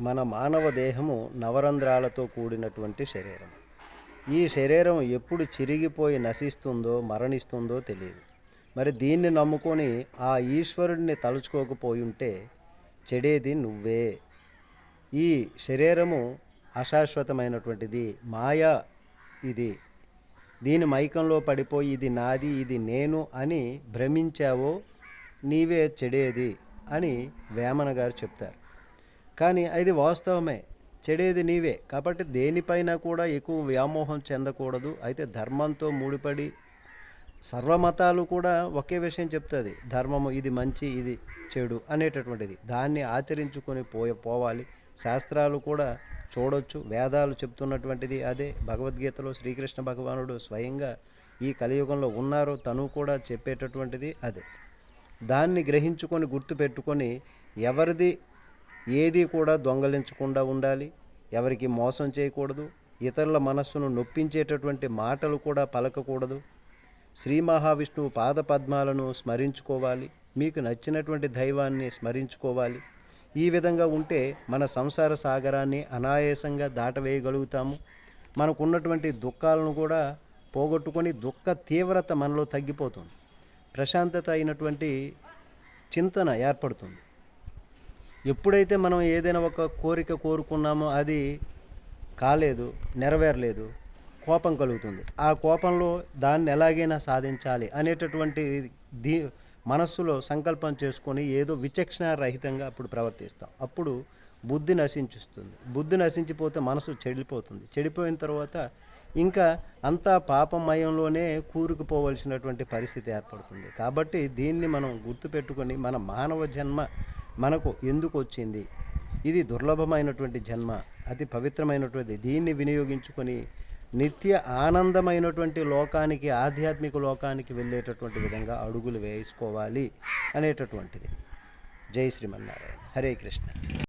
మన మానవ దేహము నవరంధ్రాలతో కూడినటువంటి శరీరం. ఈ శరీరం ఎప్పుడు చిరిగిపోయి నశిస్తుందో మరణిస్తుందో తెలియదు. మరి దీన్ని నమ్ముకొని ఆ ఈశ్వరుడిని తలుచుకోకపోయి ఉంటే చెడేది నువ్వే. ఈ శరీరము అశాశ్వతమైనటువంటిది మాయా ఇది. దీని మైకంలో పడిపోయి ఇది నాది ఇది నేను అని భ్రమించావో నీవే చెడేది అని వేమన గారు చెప్తారు. కానీ అది వాస్తవమే. చెడేది నీవే. కాబట్టి దేనిపైన కూడా ఎక్కువ వ్యామోహం చెందకూడదు. అయితే ధర్మంతో ముడిపడి సర్వమతాలు కూడా ఒకే విషయం చెప్తుంది. ధర్మము ఇది మంచి ఇది చెడు అనేటటువంటిది. దాన్ని ఆచరించుకొని పోయ పోవాలి. శాస్త్రాలు కూడా చూడొచ్చు. వేదాలు చెప్తున్నటువంటిది అదే. భగవద్గీతలో శ్రీకృష్ణ భగవానుడు స్వయంగా ఈ కలియుగంలో ఉన్నారు తను కూడా చెప్పేటటువంటిది అదే. దాన్ని గ్రహించుకొని గుర్తుపెట్టుకొని ఎవరిది ఏది కూడా దొంగలించకుండా ఉండాలి. ఎవరికి మోసం చేయకూడదు. ఇతరుల మనస్సును నొప్పించేటటువంటి మాటలు కూడా పలకకూడదు. శ్రీ మహావిష్ణువు పాద పద్మాలను స్మరించుకోవాలి. మీకు నచ్చినటువంటి దైవాన్ని స్మరించుకోవాలి. ఈ విధంగా ఉంటే మన సంసార సాగరాన్ని అనాయాసంగా దాటవేయగలుగుతాము. మనకున్నటువంటి దుఃఖాలను కూడా పోగొట్టుకొని దుఃఖ తీవ్రత మనలో తగ్గిపోతుంది. ప్రశాంతత అయినటువంటి చింతన ఏర్పడుతుంది. ఎప్పుడైతే మనం ఏదైనా ఒక కోరిక కోరుకున్నామో అది కాలేదు నెరవేరలేదు కోపం కలుగుతుంది. ఆ కోపంలో దాన్ని ఎలాగైనా సాధించాలి అనేటటువంటి దీ మనస్సులో సంకల్పం చేసుకొని ఏదో విచక్షణ రహితంగా అప్పుడు ప్రవర్తిస్తాం. అప్పుడు బుద్ధి నశించుస్తుంది. బుద్ధి నశించిపోతే మనసు చెడిపోతుంది. చెడిపోయిన తర్వాత ఇంకా అంతా పాపమయంలోనే కూరుకుపోవలసినటువంటి పరిస్థితి ఏర్పడుతుంది. కాబట్టి దీన్ని మనం గుర్తుపెట్టుకొని మన మానవ జన్మ మనకు ఎందుకు వచ్చింది? ఇది దుర్లభమైనటువంటి జన్మ అతి పవిత్రమైనటువంటి దీన్ని వినియోగించుకొని నిత్య ఆనందమైనటువంటి లోకానికి ఆధ్యాత్మిక లోకానికి వెళ్ళేటటువంటి విధంగా అడుగులు వేసుకోవాలి అనేటటువంటిది. జై శ్రీమన్నారాయణ. హరే కృష్ణ.